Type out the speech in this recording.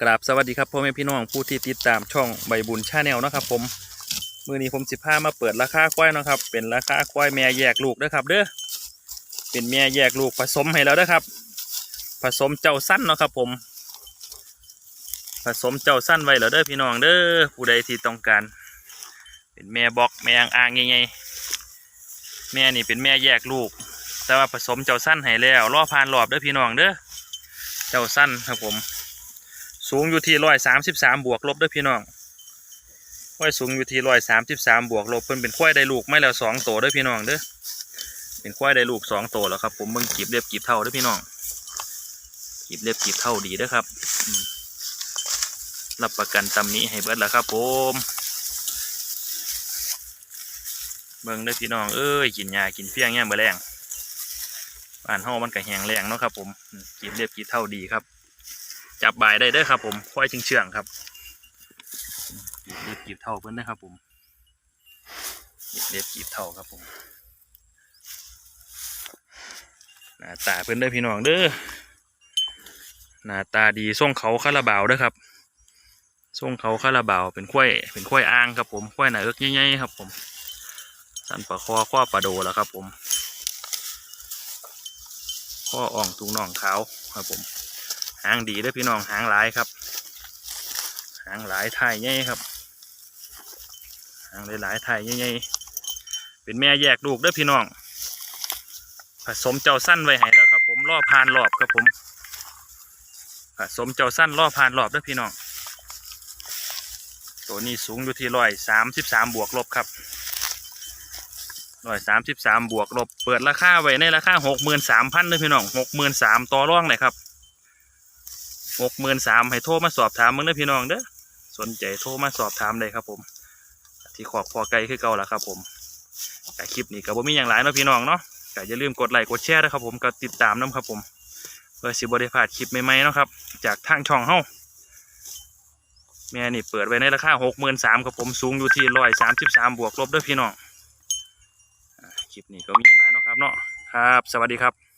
กราบสวัสดีครับพ่อแม่พี่น้องผู้ที่ติดตามช่องใบบุญชาแนลนะครับผมมือนี้ผมสิพามาเปิดราคาควายนะครับ เป็นราคาควายแม่แยกลูกเด้อครับ เด้อเป็นแม่แยกลูกผสมให้แล้วเด้อครับ ผสมเจ้าสั้นนะครับผม ผสมเจ้าสั้นไว้แล้วเด้อพี่น้องเด้อผู้ใดที่ต้องการ เป็นแม่บอกแม่อ่างอ่างไงแม่นี่เป็นแม่แยกลูก แต่ว่าผสมเจ้าสั้นให้แล้วรอผ่านรอบเด้อพี่น้องเด้อเจ้าสั้นครับผม สูงอยู่ที่ร้อยสามสิบสามบวกลบด้อพี่น้องควายสูงอยู่ที่ร้อยสามสิบสามบวกลบเพิ่นเป็นควายได้ลูกไม่แล้วสองโตวด้อพี่น้องเด้อเป็นควายได้ลูกสองโตวแล้วครับผมเบิ่งกีบเรียบกีบเท่าด้อพี่น้องกีบเรียบกีบเท่าดีด้อครับรับประกันตำนี้ให้เบิดแล้วครับ ผมเบิ่งด้อพี่น้องเอ้ยกินยากินเพียงแง่เมื่อแรงบ้านเฮามันก็แหงแรงเนาะครับ ผมกีบเรียบกีบเท่าดีครับ จับบ่ายได้เด้อครับผมควายเชื่องๆครับเล็บกีบเท่าเพิ่อนนะครับผมเล็บกีบเท่าครับผมหน้าตาเพิ่อนเด้พี่น้องเด้อหน้าตาดีส่งเขาคาราบาวเด้อครับส่งเขาคาราบาวเป็นควายเป็นควายอ่างครับผมควายหน้าเอิกใหญ่ๆครับผมสันปลาคอข้อปลาโดแล้วครับผมข้ออ่องตุงน่องขาวครับผม หางดีเด้อพี่น้องหางหลายครับ หางหลายไทยใหญ่ครับ หางหลายไทยใหญ่ๆเป็นแม่แยกลูกเด้อพี่น้อง ผสมเจ้าสั้นไว้ให้แล้วครับ ผมล่อพานรอบครับผม ผสมเจ้าสั้นล่อพานรอบเด้อพี่น้อง ตัวนี้สูงอยู่ที่ร้อยสามสิบสามบวกลบครับร้อยสามสิบสามบวกลบ เปิดราคาไว้ในราคาหกหมื่นสามพันเด้อพี่น้องหกหมื่นสามต่อร่องเลยครับ หกหมื่นสามให้โทรมาสอบถามมึงเด้อพี่น้องเด้อสนใจโทรมาสอบถามเลยครับผม ที่ขอบพอไกลคือเก่าแล้วครับผมแต่คลิปนี้ก็บ่มีอย่างไรเนาะพี่น้องเนาะก็อย่าลืมกดไลค์กดแชร์นะครับผมก็ติดตามน้ำครับผมเพื่อสิบได้พาดคลิปใหม่ๆเนาะครับ จากทางช่องเฮ้าแม่นี่เปิดไว้ในราคาหกหมื่นสามครับผมสูงอยู่ที่ร้อยสามสิบสามบวกลบด้อพี่น้องคลิปนี้ก็มีอย่างไรเนาะครับเนาะครับ สวัสดีครับ